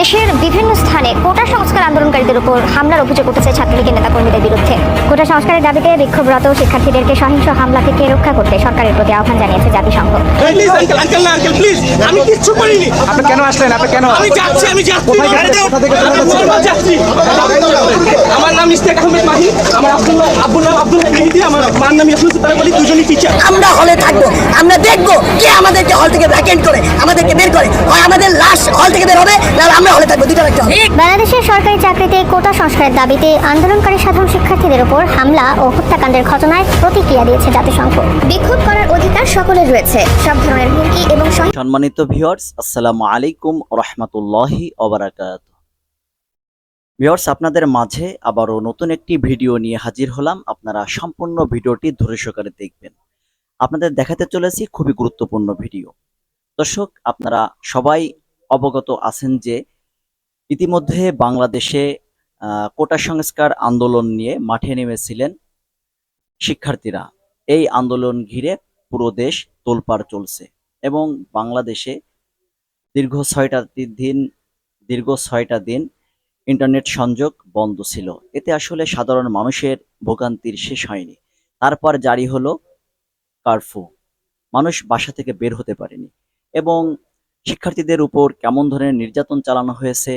দেশের বিভিন্ন স্থানে কোটা সংস্কার আন্দোলনকারীদের উপর হামলার অভিযোগ উঠেছে ছাত্রলীগের নেতাকর্মীদের বিরুদ্ধে। কোটা সংস্কারের দাবিতে বিক্ষোভরত শিক্ষার্থীদেরকে সহিংস হামলা থেকে রক্ষা করতে সরকারের প্রতি আহ্বান জানিয়েছে জাতিসংঘ। আমি কিচ্ছু করিনি। আপনি কেন আসলেন? আপনি কেন আমি যাচ্ছি আমি যাচ্ছি। আমার হলে থাকব আমরা দেখব কে আমাদেরকে হল থেকে ভ্যাকেন্ট করে আমাদেরকে বের করে। হয় আমাদের লাশ হল থেকে বের হবে নাহলে আমরা হলে থাকব দুটো একটা হবে। বাংলাদেশের সরকারি চাকরিতে কোটা সংস্কারের দাবিতে আন্দোলনকারী সাধারণ শিক্ষার্থীদের উপর হামলা ও হত্যাকাণ্ডের ঘটনায় প্রতিক্রিয়া দিয়েছে জাতিসংঘ। বিক্ষোভ করার অধিকার সকলের রয়েছে। সব ধরনের হুমকি এবং সম্মানিত ভিউয়ার্স আসসালামু আলাইকুম রহমতুল্লাহি অবরাকাত ভিউয়ার্স আপনাদের মাঝে আবারও নতুন একটি ভিডিও নিয়ে হাজির হলাম। আপনারা সম্পূর্ণ ভিডিওটি ধরে সহকারে দেখবেন। আপনাদের দেখাতে চলেছি খুবই গুরুত্বপূর্ণ ভিডিও। দর্শক, আপনারা সবাই অবগত আছেন যে ইতিমধ্যে বাংলাদেশে কোটা সংস্কার আন্দোলন নিয়ে মাঠে নেমেছিলেন শিক্ষার্থীরা। এই আন্দোলন ঘিরে পুরো দেশ তোলপাড় চলছে এবং বাংলাদেশে দীর্ঘ ছয়টা দিন, দীর্ঘ ছয়টা দিন ইন্টারনেট সংযোগ বন্ধ ছিল। এতে আসলে সাধারণ মানুষের ভোগান্তির শেষ হয়নি। তারপর জারি হলো কারফিউ মানুষ বাসা থেকে বের হতে পারেনি এবং শিক্ষার্থীদের উপর কেমন ধরনের নির্যাতন চালানো হয়েছে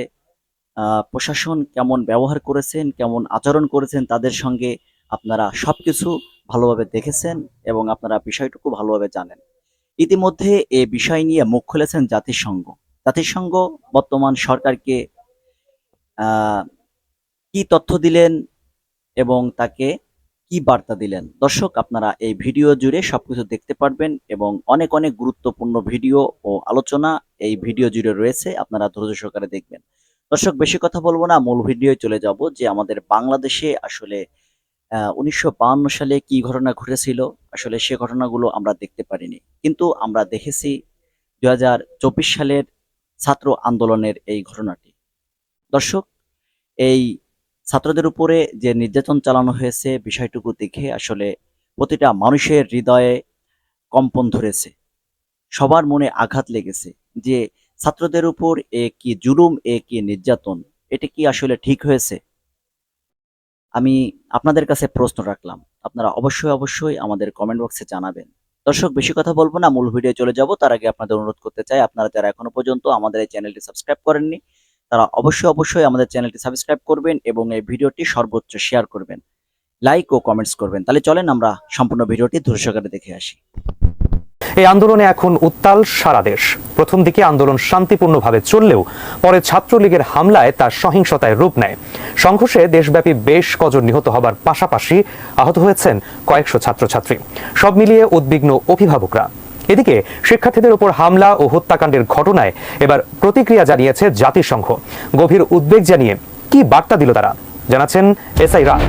প্রশাসন কেমন ব্যবহার করেছেন, কেমন আচরণ করেছেন তাদের সঙ্গে আপনারা সবকিছু ভালোভাবে দেখেছেন এবং আপনারা বিষয়টুকু ভালোভাবে জানেন। ইতিমধ্যে এ বিষয় নিয়ে মুখ খুলেছেন জাতিসংঘ। জাতিসংঘ বর্তমান সরকারকে কি তথ্য দিলেন এবং তাকে কি বার্তা দিলেন? দর্শক, আপনারা এই ভিডিও জুড়ে সবকিছু দেখতে পারবেন এবং অনেক অনেক গুরুত্বপূর্ণ ভিডিও ও আলোচনা এই ভিডিও জুড়ে রয়েছে, আপনারা ধৈর্য সহকারে দেখবেন। দর্শক, বেশি কথা বলব না, মূল ভিডিও চলে যাব যে আমাদের বাংলাদেশে আসলে উনিশশো সালে কি ঘটনা ঘটেছিল। আসলে সে ঘটনাগুলো আমরা দেখতে পারিনি। কিন্তু আমরা দেখেছি দুই হাজার চব্বিশ সালের ছাত্র আন্দোলনের এই ঘটনাটি। দর্শক, এই ছাত্রদের উপরে যে নির্যাতন চালানো হয়েছে বিষয়টুকু দেখে আসলে প্রতিটা মানুষের হৃদয়ে কম্পন ধরেছে। সবার মনে আঘাত লেগেছে যে ছাত্রদের উপর এ কি জুলুম, এ কি নির্যাতন, এটা কি আসলে ঠিক হয়েছে? আমি আপনাদের কাছে প্রশ্ন রাখলাম। আপনারা অবশ্যই অবশ্যই আমাদের কমেন্ট বক্সে জানাবেন। দর্শক, বেশি কথা বলব না, মূল ভিডিও চলে যাব। তার আগে আপনাদের অনুরোধ করতে চাই, আপনারা যারা এখনও পর্যন্ত আমাদের এই চ্যানেলটি সাবস্ক্রাইব করেননি তারা অবশ্যই অবশ্যই আমাদের চ্যানেলটি সাবস্ক্রাইব করবেন এবং এই ভিডিওটি সর্বোচ্চ শেয়ার করবেন। লাইক ও কমেন্টস করবেন। তাহলে চলেন আমরা সম্পূর্ণ ভিডিওটি ধৈর্যসহকারে দেখে আসি। এই আন্দোলনে এখন উত্তাল সারা দেশ। প্রথম দিকে আন্দোলন শান্তিপূর্ণভাবে চললেও পরে ছাত্রলীগের হামলায় তার সহিংসতায় রূপ নেয়। সংঘর্ষে দেশব্যাপী বেশ কজন নিহত হবার পাশাপাশি আহত হয়েছেন কয়েকশো ছাত্রছাত্রী। সব মিলিয়ে উদ্বিগ্ন অভিভাবকরা। এদিকে শিক্ষার্থীদের উপর হামলা ও হত্যাকাণ্ডের ঘটনায় এবার প্রতিক্রিয়া জানিয়েছে জাতিসংঘ। গভীর উদ্বেগ জানিয়ে কি বার্তা দিল তারা? জানাচ্ছেন এসআই রাজ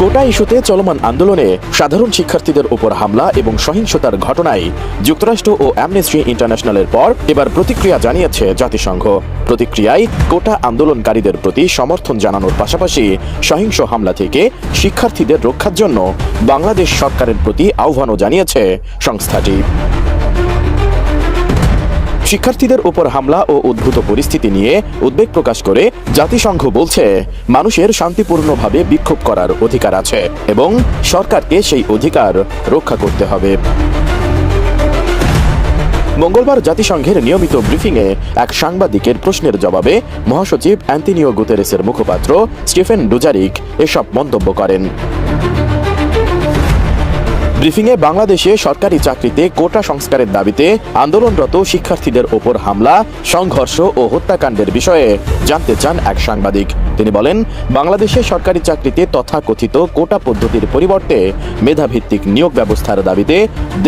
কোটা ইস্যুতে চলমান আন্দোলনে সাধারণ শিক্ষার্থীদের উপর হামলা এবং সহিংসতার ঘটনায় যুক্তরাষ্ট্র ও অ্যামনেস্টি ইন্টারন্যাশনালের পর এবার প্রতিক্রিয়া জানিয়েছে জাতিসংঘ। প্রতিক্রিয়ায় কোটা আন্দোলনকারীদের প্রতি সমর্থন জানানোর পাশাপাশি সহিংস হামলা থেকে শিক্ষার্থীদের রক্ষার জন্য বাংলাদেশ সরকারের প্রতি আহ্বানও জানিয়েছে সংস্থাটি। শিক্ষার্থীদের উপর হামলা ও উদ্ভূত পরিস্থিতি নিয়ে উদ্বেগ প্রকাশ করে জাতিসংঘ বলছে, মানুষের শান্তিপূর্ণভাবে বিক্ষোভ করার অধিকার আছে এবং সরকারকে সেই অধিকার রক্ষা করতে হবে। মঙ্গলবার জাতিসংঘের নিয়মিত ব্রিফিংয়ে এক সাংবাদিকের প্রশ্নের জবাবে মহাসচিব অ্যান্টনিও গুতেরেসের মুখপাত্র স্টিফেন ডুজারিক এসব মন্তব্য করেন। ব্রিফিংয়ে বাংলাদেশে সরকারি চাকরিতে কোটা সংস্কারের দাবিতে আন্দোলনরত শিক্ষার্থীদের ওপর হামলা, সংঘর্ষ ও হত্যাকাণ্ডের বিষয়ে জানতে চান এক সাংবাদিক। তিনি বলেন, বাংলাদেশে সরকারি চাকরিতে তথাকথিত কোটা পদ্ধতির পরিবর্তে মেধাভিত্তিক নিয়োগ ব্যবস্থার দাবিতে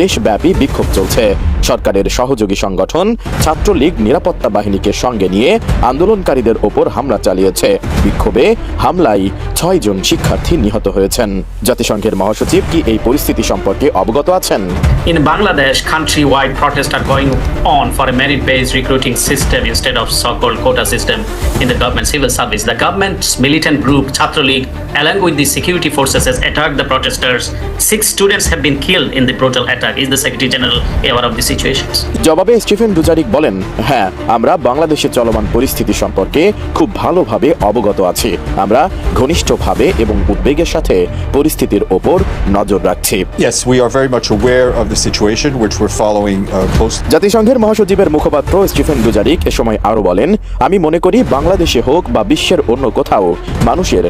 দেশব্যাপী বিক্ষোভ চলছে। সরকারের সহযোগী সংগঠন ছাত্রলীগ নিরাপত্তা বাহিনীকে সঙ্গে নিয়ে আন্দোলনকারীদের ওপর হামলা চালিয়েছে বিক্ষোভে হামলায় ছয় জন শিক্ষার্থী নিহত হয়েছেন জাতিসংঘের মহাসচিব কি এই পরিস্থিতি সম্পর্কে অবগত আছেন In Bangladesh, countrywide protests are going on for a merit-based recruiting system instead of so-called quota system in the government civil service. The government's militant group, Chhatra League, along with the security forces, has attacked the protesters. Six students have been killed in the brutal attack. Is the Secretary General aware of this situations. জবাবে Stephen Dujarric বলেন হ্যাঁ আমরা বাংলাদেশে চলমান পরিস্থিতি সম্পর্কে খুব ভালোভাবে অবগত আছি আমরা ঘনিষ্ঠভাবে এবং উদ্বেগের সাথে পরিস্থিতির ওপর নজর রাখছি Yes, we are very much aware of the situation, which we're following uh, closely. জাতিসংঘের মহাসচিবের মুখপাত্র স্টিফেন ডুজারিক এ সময় আরও বলেন আমি মনে করি বাংলাদেশে হোক বা বিশ্বের অন্য কোথাও মানুষের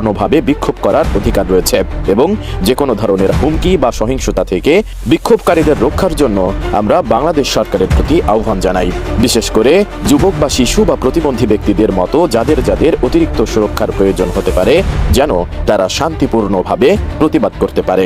শান্তিপূর্ণভাবে বিক্ষোভ করার অধিকার রয়েছে এবং যে কোনো ধরনের হুমকি বা সহিংসতা থেকে বিক্ষোভকারীদের রক্ষার জন্য আমরা বাংলাদেশ সরকারের প্রতি আহ্বান জানাই। বিশেষ করে যুবক বা শিশু বা প্রতিবন্ধী ব্যক্তিদের মতো যাদের যাদের অতিরিক্ত সুরক্ষার প্রয়োজন হতে পারে, যেন তারা শান্তিপূর্ণভাবে প্রতিবাদ করতে পারে।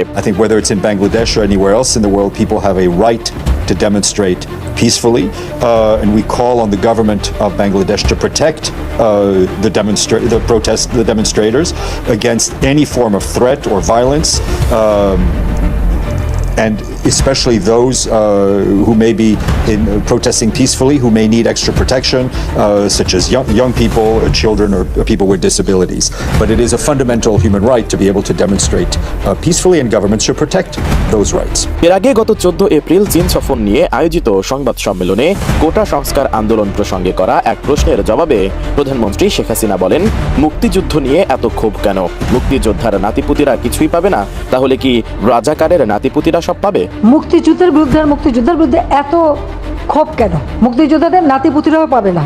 To demonstrate peacefully, uh, and we call on the government of Bangladesh to protect uh, the demonstra- the protest, the demonstrators against any form of threat or violence. Um, and especially those uh, who may be in uh, protesting peacefully, who may need extra protection, uh, such as young, young people, or children, or people with disabilities. But it is a fundamental human right to be able to demonstrate uh, peacefully, and governments should protect those rights. এর আগে গত চোদ্দ April চীন সফর নিয়ে আয়োজিত সংবাদ সম্মেলনে কোটা সংস্কার আন্দোলন প্রসঙ্গে করা এক প্রশ্নের জবাবে প্রধানমন্ত্রী শেখ হাসিনা বলেন মুক্তিযুদ্ধ নিয়ে এত ক্ষোভ কেন মুক্তিযোদ্ধার নাতিপুতিরা কিছুই পাবে না তাহলে কি রাজাকারের নাতিপুতিরা সব পাবে মুক্তিযুদ্ধের বিরুদ্ধে আর মুক্তিযুদ্ধের বিরুদ্ধে এত ক্ষোভ কেন? মুক্তিযোদ্ধাদের নাতিপুতিরাও পাবে না।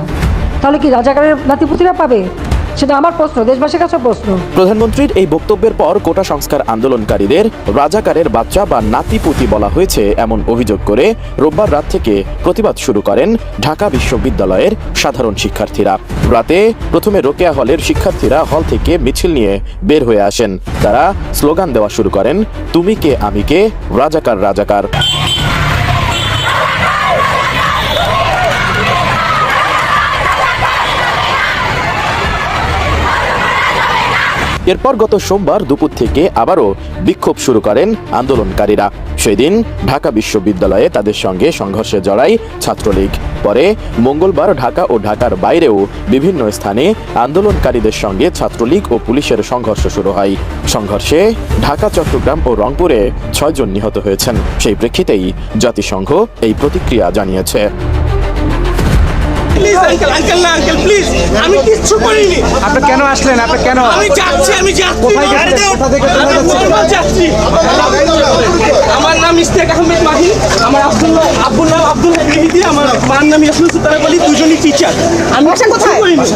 তাহলে কি রাজাকারের নাতিপুতিরা পাবে? সেটা আমার প্রশ্ন, দেশবাসীর কাছে প্রশ্ন। প্রধানমন্ত্রীর এই বক্তব্যের পর কোটা সংস্কার আন্দোলনকারীদের রাজাকারের বাচ্চা বা নাতিপুতি বলা হয়েছে এমন অভিযোগ করে রোববার রাত থেকে প্রতিবাদ শুরু করেন ঢাকা বিশ্ববিদ্যালয়ের সাধারণ শিক্ষার্থীরা। রাতে প্রথমে রোকেয়া হলের শিক্ষার্থীরা হল থেকে মিছিল নিয়ে বের হয়ে আসেন। তারা স্লোগান দেওয়া শুরু করেন, তুমি কে, আমি কে? রাজাকার রাজাকার। এরপর গত সোমবার দুপুর থেকে আবারও বিক্ষোভ শুরু করেন আন্দোলনকারীরা। সেদিন ঢাকা বিশ্ববিদ্যালয়ে তাদের সঙ্গে সংঘর্ষে জড়ায় ছাত্রলীগ। পরে মঙ্গলবার ঢাকা ও ঢাকার বাইরেও বিভিন্ন স্থানে আন্দোলনকারীদের সঙ্গে ছাত্রলীগ ও পুলিশের সংঘর্ষ শুরু হয়। সংঘর্ষে ঢাকা, চট্টগ্রাম ও রংপুরে ছয়জন নিহত হয়েছেন। সেই প্রেক্ষিতেই জাতিসংঘ এই প্রতিক্রিয়া জানিয়েছে। প্লিজ আঙ্কেল আঙ্কেল না আঙ্কেল প্লিজ আমি কিচ্ছু করিনি। আপনি কেন আসলেন? আপনি কেন? আমি যাচ্ছি আমি যাচ্ছি। কোথায় গেছেন? কোথা থেকে চলে আমি যাচ্ছি। আমার নাম ইস্তেক আহমেদ মাহি। আমার আব্দুল্লাহ আব্বুর নাম আব্দুল মেহেদি মার নাম ইয়াসমিন সুতারা বলি দুজনই টিচার আমি কিচ্ছু করিনি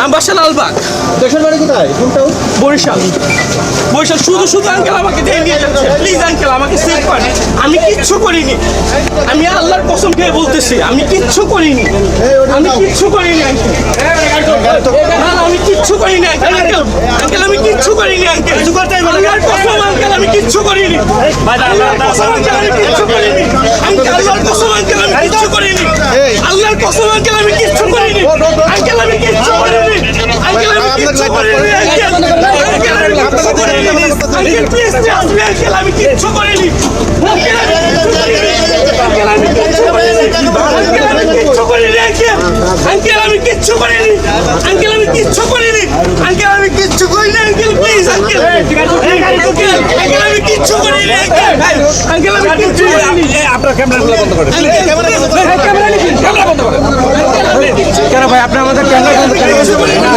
আমি বাসা লালবাগ দেশের বাড়ি কোথায় কোনটাও বরিশাল বরিশাল শুধু শুধু আঙ্কেল আমাকে দিয়ে নিয়ে যাচ্ছে প্লিজ আঙ্কেল আমাকে সেভ করেন আমি কিচ্ছু করিনি আমি আল্লাহর কসম খেয়ে বলতেছি আমি কিচ্ছু করিনি আমি কিচ্ছু করিনি আঙ্কেল কিচ্ছু করিনি আঙ্কেল আঙ্কেল। আঙ্কেল আমি কিচ্ছু করিনি আঙ্কেল। আল্লাহর কসম আঙ্কেল আমি কিচ্ছু করিনি। আল্লাহর কসম আঙ্কেল আমি কিচ্ছু করিনি। আঙ্কেল আল্লাহর কসম আঙ্কেল আমি কিচ্ছু করিনি। আল্লাহর কসম আঙ্কেল আমি কিচ্ছু করিনি। আঙ্কেল আমি কিচ্ছু করিনি। আঙ্কেল আমি কিচ্ছু করিনি। আঙ্কেল আঙ্কেল আমি কিচ্ছু করিনি। আঙ্কেল প্লিজ জাস্ট আঙ্কেল আমি কিচ্ছু করিনি আঙ্কেল আমি কিচ্ছু করিনি আঙ্কেল আমি কিচ্ছু করিনি আঙ্কেল আমি কিচ্ছু করিনি আঙ্কেল আঙ্কেল আমি কিচ্ছু করিনি আঙ্কেল আমি কিচ্ছু করিনি। আঙ্কেল আমি কিচ্ছু করিনি আঙ্কেল প্লিজ আঙ্কেল। আঙ্কেল আমি কিচ্ছু করিনি আঙ্কেল। আমি কিচ্ছু করিনি। আপনার ক্যামেরাগুলো বন্ধ করেন ক্যামেরা বন্ধ করেন ভাই আপনি আমাদের ক্যামেরা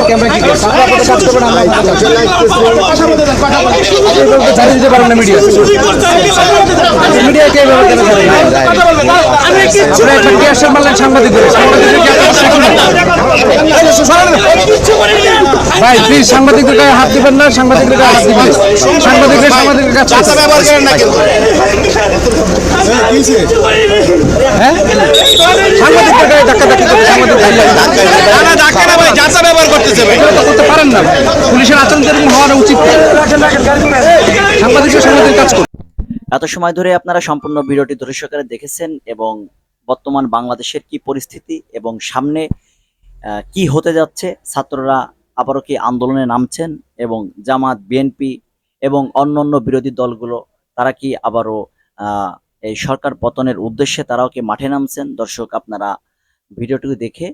ক্যামেরা কি করছে আপনারা কাজ করবেন আমরা। জানিয়ে দিতে পারেন না মিডিয়া মিডিয়াকে এইভাবে কেন আপনারা একটা টিয়ারশেল মারলেন সাংবাদিকদের। সাংবাদিকদের কি আপনারা করিনি ভাই প্লিজ সাংবাদিকদের গায়ে হাত দিবেন না সাংবাদিকদের গায়ে হাত দিবেন সাংবাদিকদের সাংবাদিকের কাজ করতে হ্যাঁ? সাংবাদিকদের গায়ে ধাক্কা ধাক্কি করতে সাংবাদিক এগুলো তো করতে পারেন না পুলিশের আচরণ যেরকম হওয়া উচিত। না। সাংবাদিকের সাংবাদিক কাজ করতে এত সময় ধরে আপনারা সম্পূর্ণ ভিডিওটি ধৈর্য সহকারে দেখেছেন এবং বর্তমান বাংলাদেশের কি পরিস্থিতি এবং সামনে আহ, কি হতে যাচ্ছে ছাত্ররা আবারও কি আন্দোলনে নামছেন এবং জামাত, বিএনপি এবং অন্যান্য বিরোধী দলগুলো, তারা কি আবারও এই সরকার পতনের উদ্দেশ্যে তারাও কি মাঠে নামছেন? দর্শক, আপনারা ভিডিওটুকু দেখে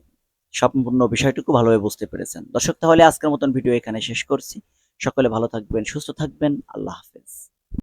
সম্পূর্ণ বিষয়টুকু ভালোভাবে বুঝতে পেরেছেন। দর্শক, তাহলে আজকের মতন ভিডিও এখানে শেষ করছি। সকলে ভালো থাকবেন, সুস্থ থাকবেন। আল্লাহ হাফেজ।